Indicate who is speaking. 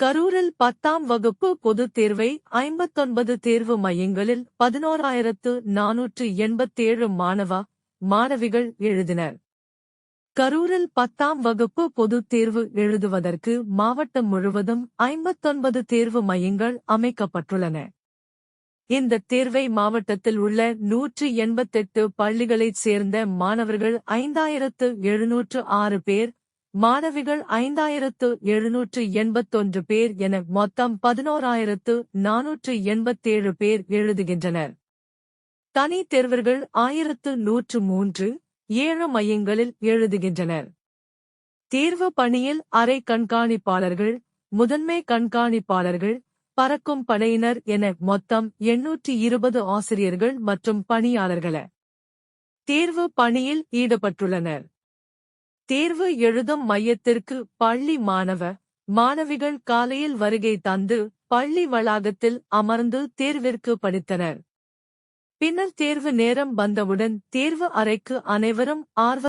Speaker 1: கரூரில் பத்தாம் வகுப்பு பொதுத் தேர்வை ஐம்பத்தொன்பது தேர்வு மையங்களில் பதினோராயிரத்து நானூற்று எண்பத்தேழு மாணவ மாணவிகள் எழுதினர். கரூரில் பத்தாம் வகுப்பு பொதுத் தேர்வு எழுதுவதற்கு மாவட்டம் முழுவதும் ஐம்பத்தொன்பது தேர்வு மையங்கள் அமைக்கப்பட்டுள்ளன. இந்த தேர்வை மாவட்டத்தில் உள்ள நூற்று எண்பத்தெட்டு பள்ளிகளைச் சேர்ந்த மாணவர்கள் ஐந்தாயிரத்து எழுநூற்று ஆறு பேர் மாணவிகள் ஐந்தாயிரத்து எழுநூற்று எண்பத்தொன்று பேர் என மொத்தம் பதினோராயிரத்து நானூற்று எண்பத்தேழு பேர் எழுதுகின்றனர். தனி தேர்வர்கள் ஆயிரத்து நூற்று மூன்று ஏழு மையங்களில் எழுதுகின்றனர். தேர்வு பணியில் அரை கண்காணிப்பாளர்கள் முதன்மை கண்காணிப்பாளர்கள் பறக்கும் படையினர் என மொத்தம் எண்ணூற்றி இருபது ஆசிரியர்கள் மற்றும் பணியாளர்கள. தேர்வு பணியில் ஈடுபட்டுள்ளனர். தேர்வு எழுதும் மையத்திற்கு பள்ளி மாணவ மாணவிகள் காலையில் வருகை தந்து பள்ளி வளாகத்தில் அமர்ந்து தேர்விற்கு படித்தனர். பின்னர் தேர்வு நேரம் வந்தவுடன் தேர்வு அறைக்கு அனைவரும் ஆர்வ